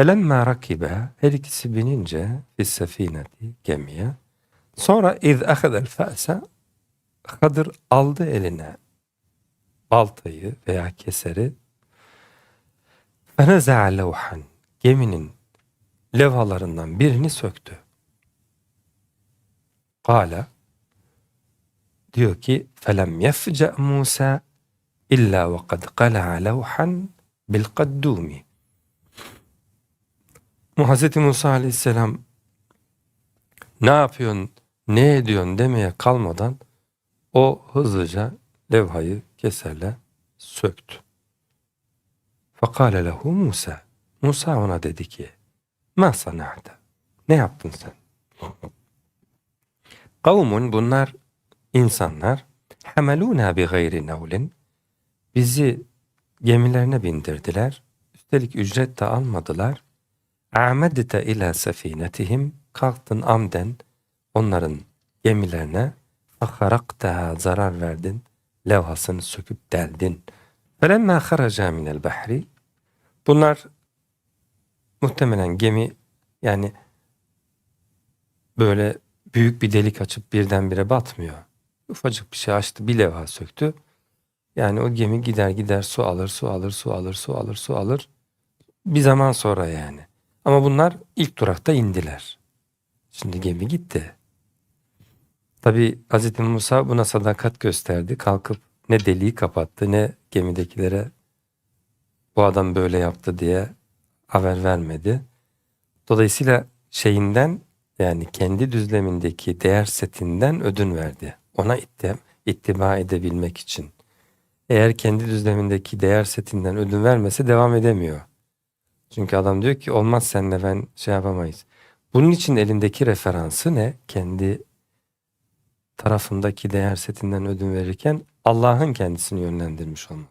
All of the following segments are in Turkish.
Felemma rakibe her ikisi binince fis sefineti gemiye. Sonra iz ahadel fa'sa Kadir aldı eline baltayı veya keseri feneza'a levhan geminin levhalarından birini söktü. Kala diyor ki felem yefce Musa illa ve kad qala'a levhan bil kaddumi. Hz. Musa aleyhisselam ne yapıyorsun, ne ediyorsun demeye kalmadan o hızlıca levhayı keserle söktü. Fakale lehu Musa. Musa ona dedi ki Ma sana'ta. Ne yaptın sen? Kavmun bunlar insanlar hameluna bi gayri nevlin bizi gemilerine bindirdiler. Üstelik ücret de almadılar. A'medte ila sefinetihim kalktın amden onların gemilerine akarakta zarar verdin levhasını söküp deldin. Felemma haraca minel bahri bunlar muhtemelen gemi yani böyle büyük bir delik açıp birdenbire batmıyor. Ufacık bir şey açtı bir levha söktü. Yani o gemi gider gider su alır su alır su alır su alır su alır. Bir zaman sonra yani. Ama bunlar ilk durakta indiler. Şimdi gemi gitti. Tabi Hz. Musa buna sadakat gösterdi. Kalkıp ne deliği kapattı ne gemidekilere bu adam böyle yaptı diye haber vermedi. Dolayısıyla şeyinden yani kendi düzlemindeki değer setinden ödün verdi. Ona itti, ittiba edebilmek için. Eğer kendi düzlemindeki değer setinden ödün vermese devam edemiyor. Çünkü adam diyor ki olmaz senle ben şey yapamayız. Bunun için elindeki referansı ne? Kendi tarafındaki değer setinden ödün verirken Allah'ın kendisini yönlendirmiş olmaz.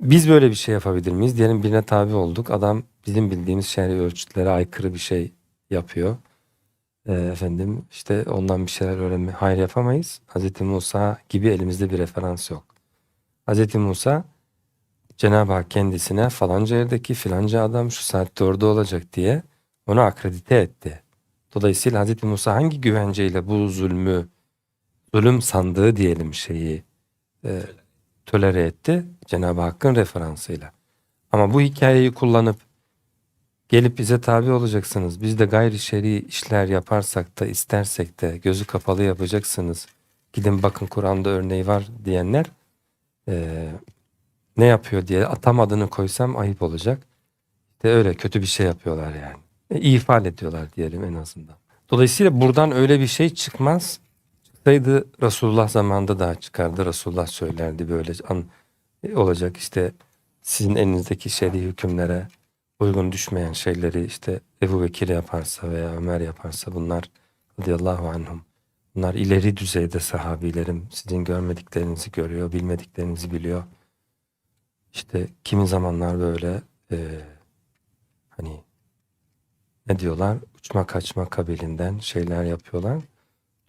Biz böyle bir şey yapabilir miyiz? Diyelim birine tabi olduk. Adam bizim bildiğimiz şer'i ölçütlere aykırı bir şey yapıyor. Ee, efendim işte ondan bir şeyler öğrenme. Hayır yapamayız. Hz. Musa gibi elimizde bir referans yok. Hz. Musa Cenab-ı Hak kendisine falanca yerdeki filanca adam şu saatte orada olacak diye onu akredite etti. Dolayısıyla Hz. Musa hangi güvenceyle bu zulmü, zulüm sandığı diyelim şeyi e, tölere etti? Cenab-ı Hakk'ın referansıyla. Ama bu hikayeyi kullanıp gelip bize tabi olacaksınız. Biz de gayri şer'i işler yaparsak da istersek de gözü kapalı yapacaksınız. Gidin bakın Kur'an'da örneği var diyenler e, ne yapıyor diye atam adını koysam ayıp olacak. De öyle kötü bir şey yapıyorlar yani. E, ifade ediyorlar diyelim en azından. Dolayısıyla buradan öyle bir şey çıkmaz. Çıksaydı Resulullah zamanında daha çıkardı. Resulullah söylerdi böyle an e, olacak işte sizin elinizdeki şer'i hükümlere uygun düşmeyen şeyleri işte Ebu Bekir yaparsa veya Ömer yaparsa bunlar radıyallahu anhum bunlar ileri düzeyde sahabilerim sizin görmediklerinizi görüyor bilmediklerinizi biliyor işte kimi zamanlar böyle e, hani ne diyorlar uçma kaçma kabilinden şeyler yapıyorlar.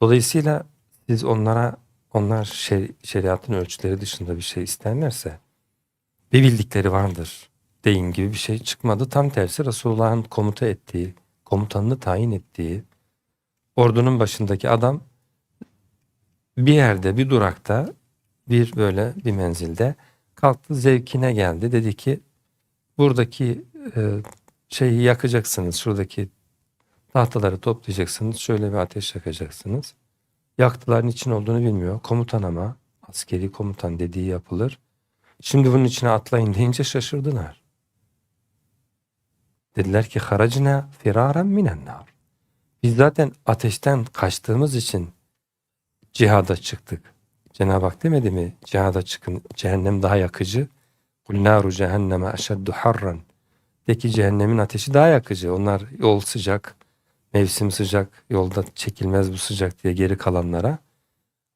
Dolayısıyla siz onlara onlar şer, şeriatın ölçüleri dışında bir şey isterlerse bir bildikleri vardır deyin gibi bir şey çıkmadı. Tam tersi Resulullah'ın komuta ettiği, komutanını tayin ettiği ordunun başındaki adam bir yerde bir durakta bir böyle bir menzilde kalktı zevkine geldi. Dedi ki buradaki e, şeyi yakacaksınız. Şuradaki tahtaları toplayacaksınız. Şöyle bir ateş yakacaksınız. Yaktılar için olduğunu bilmiyor. Komutan ama askeri komutan dediği yapılır. Şimdi bunun içine atlayın deyince şaşırdılar. Dediler ki haracına firaren minen nar. Biz zaten ateşten kaçtığımız için cihada çıktık. Cenab-ı Hak demedi mi? Cihada çıkın. Cehennem daha yakıcı. Kul naru cehenneme eşeddu harran. De ki cehennemin ateşi daha yakıcı. Onlar yol sıcak, mevsim sıcak, yolda çekilmez bu sıcak diye geri kalanlara.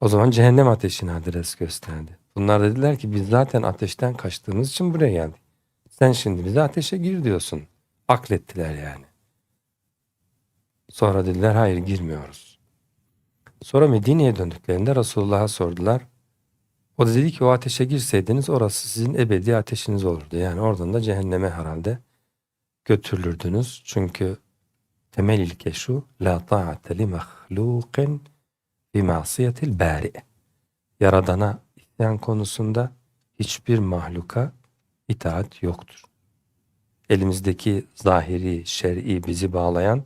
O zaman cehennem ateşine adres gösterdi. Bunlar dediler ki biz zaten ateşten kaçtığımız için buraya geldik. Sen şimdi bize ateşe gir diyorsun. Aklettiler yani. Sonra dediler hayır girmiyoruz. Sonra Medine'ye döndüklerinde Resulullah'a sordular. O da dedi ki o ateşe girseydiniz orası sizin ebedi ateşiniz olurdu. Yani oradan da cehenneme herhalde götürülürdünüz. Çünkü temel ilke şu la ta'ate li mahlukin fi masiyetil bari. Yaradana isyan konusunda hiçbir mahluka itaat yoktur. Elimizdeki zahiri, şer'i bizi bağlayan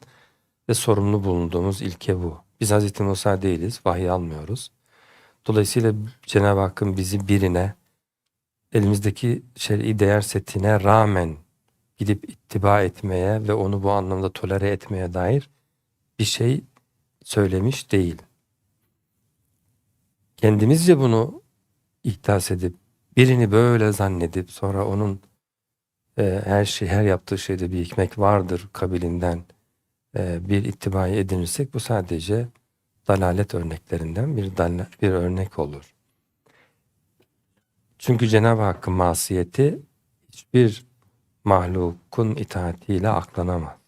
ve sorumlu bulunduğumuz ilke bu. Biz Hz. Musa değiliz, vahiy almıyoruz. Dolayısıyla Cenab-ı Hakk'ın bizi birine, elimizdeki şer'i değer setine rağmen gidip ittiba etmeye ve onu bu anlamda tolere etmeye dair bir şey söylemiş değil. Kendimizce bunu ihtas edip, birini böyle zannedip sonra onun e, her şey, her yaptığı şeyde bir hikmet vardır kabilinden e, bir ittibayı edinirsek bu sadece dalalet örneklerinden bir, dal- bir örnek olur. Çünkü Cenab-ı Hakk'ın masiyeti hiçbir mahlukun itaatiyle aklanamaz.